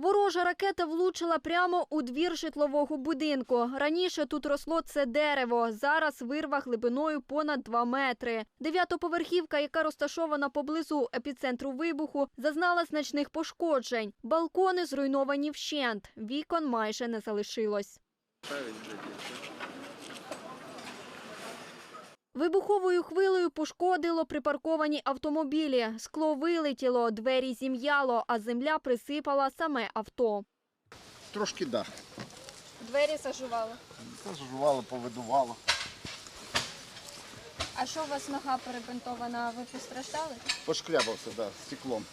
Ворожа ракета влучила прямо у двір житлового будинку. Раніше тут росло це дерево. Зараз вирва глибиною понад 2 метри. Дев'ятоповерхівка, яка розташована поблизу епіцентру вибуху, зазнала значних пошкоджень. Балкони зруйновані вщент. Вікон майже не залишилось. Вибуховою хвилею пошкодило припарковані автомобілі. Скло вилетіло, двері зім'яло, а земля присипала саме авто. Трошки да. Двері зажувало. Зажувало, повидувало. А що у вас нога перебинтована? Ви постраждали? Пошкрябався, да, стеклом.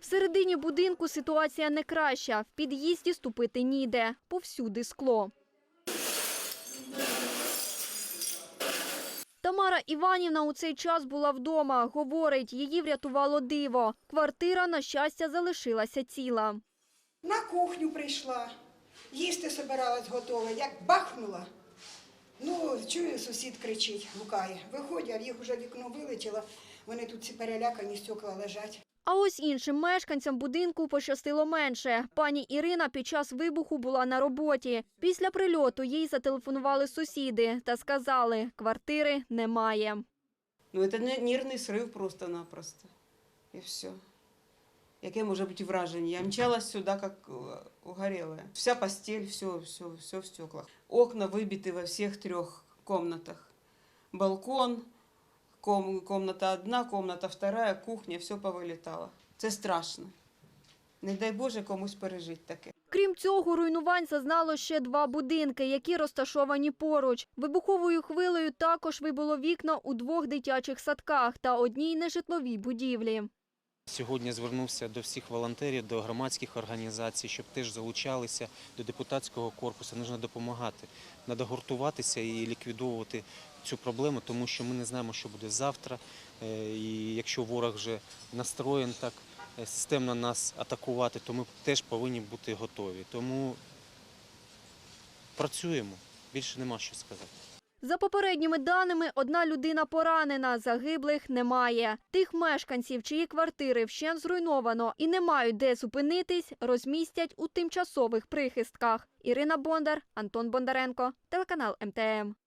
Всередині будинку ситуація не краща. В під'їзді ступити ніде. Повсюди скло. Тамара Іванівна у цей час була вдома. Говорить, її врятувало диво. Квартира, на щастя, залишилася ціла. На кухню прийшла, їсти собиралась готова, як бахнула. Ну, чую, сусід кричить, гукає. Виходять, їх уже вікно вилетіло, вони тут ці перелякані, стекла лежать. А ось іншим мешканцям будинку пощастило менше. Пані Ірина під час вибуху була на роботі. Після прильоту їй зателефонували сусіди та сказали, квартири немає. Ну, это не- нервний срив просто-напросто. І все. Яке може бути враження? Я мчалась сюди, як е, угорелая. Вся постель, все, все, все в стеклах. Окна выбиты во всех трех комнатах. Балкон, ком, комната одна, комната вторая, кухня, все повилітало. Це страшно. Не дай Боже комусь пережити таке. Крім цього, руйнувань зазнало ще два будинки, які розташовані поруч. Вибуховою хвилею також вибило вікна у двох дитячих садках та одній нежитловій будівлі. Сьогодні звернувся до всіх волонтерів, до громадських організацій, щоб теж залучалися до депутатського корпусу. Нужно допомагати. Треба гуртуватися і ліквідовувати цю проблему, тому що ми не знаємо, що буде завтра. Е, І якщо ворог вже настроєн так е, системно нас атакувати, то ми теж повинні бути готові. Тому працюємо. Більше нема що сказати. За попередніми даними, одна людина поранена, загиблих немає. Тих мешканців, чиї квартири вщен зруйновано і не мають де зупинитись, розмістять у тимчасових прихистках. Ірина Бондар, Антон Бондаренко, телеканал МТМ.